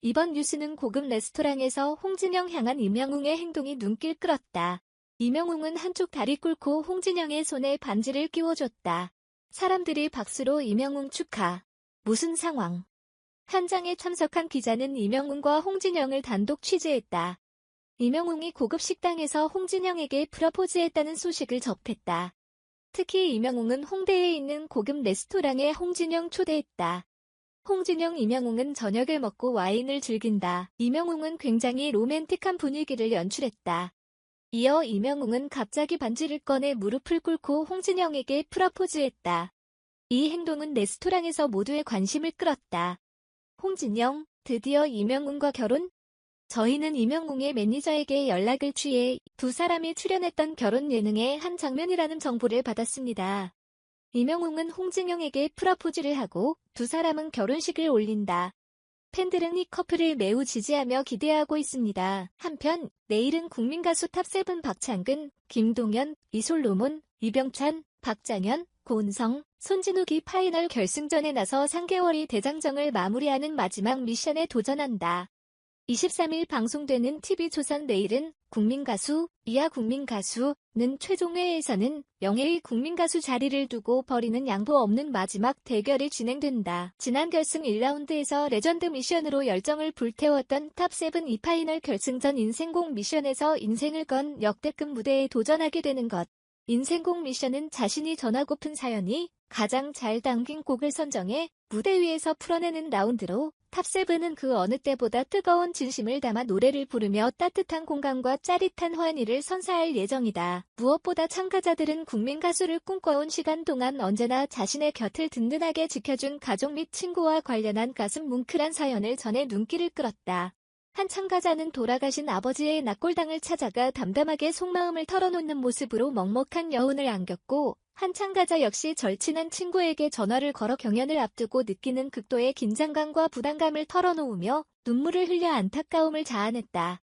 이번 뉴스는 고급 레스토랑에서 홍진영 향한 임영웅의 행동이 눈길 끌었다. 임영웅은 한쪽 다리 꿇고 홍진영의 손에 반지를 끼워줬다. 사람들이 박수로 임영웅 축하. 무슨 상황? 현장에 참석한 기자는 임영웅과 홍진영을 단독 취재했다. 임영웅이 고급 식당에서 홍진영에게 프러포즈했다는 소식을 접했다. 특히 임영웅은 홍대에 있는 고급 레스토랑에 홍진영 초대했다. 홍진영, 임영웅은 저녁을 먹고 와인을 즐긴다. 임영웅은 굉장히 로맨틱한 분위기를 연출했다. 이어 임영웅은 갑자기 반지를 꺼내 무릎을 꿇고 홍진영에게 프러포즈했다. 이 행동은 레스토랑에서 모두의 관심을 끌었다. 홍진영, 드디어 임영웅과 결혼? 저희는 임영웅의 매니저에게 연락을 취해 두 사람이 출연했던 결혼 예능의 한 장면이라는 정보를 받았습니다. 임영웅은 홍진영에게 프러포즈를 하고 두 사람은 결혼식을 올린다. 팬들은 이 커플을 매우 지지하며 기대하고 있습니다. 한편 내일은 국민가수 탑7 박창근, 김동현, 이솔로몬, 이병찬, 박장현, 고은성, 손진욱이 파이널 결승전에 나서 3개월이 대장정을 마무리하는 마지막 미션에 도전한다. 23일 방송되는 TV조선 내일은 국민가수, 이하 국민가수는 최종회에서는 명예의 국민가수 자리를 두고 벌이는 양보 없는 마지막 대결이 진행된다. 지난 결승 1라운드에서 레전드 미션으로 열정을 불태웠던 탑7 이파이널 결승전 인생곡 미션에서 인생을 건 역대급 무대에 도전하게 되는 것. 인생곡 미션은 자신이 전하고픈 사연이 가장 잘 담긴 곡을 선정해 무대 위에서 풀어내는 라운드로 탑세븐은 그 어느 때보다 뜨거운 진심을 담아 노래를 부르며 따뜻한 공감과 짜릿한 환희를 선사할 예정이다. 무엇보다 참가자들은 국민 가수를 꿈꿔온 시간 동안 언제나 자신의 곁을 든든하게 지켜준 가족 및 친구와 관련한 가슴 뭉클한 사연을 전해 눈길을 끌었다. 한 참가자는 돌아가신 아버지의 낙골당을 찾아가 담담하게 속마음을 털어놓는 모습으로 먹먹한 여운을 안겼고 한 참가자 역시 절친한 친구에게 전화를 걸어 경연을 앞두고 느끼는 극도의 긴장감과 부담감을 털어놓으며 눈물을 흘려 안타까움을 자아냈다.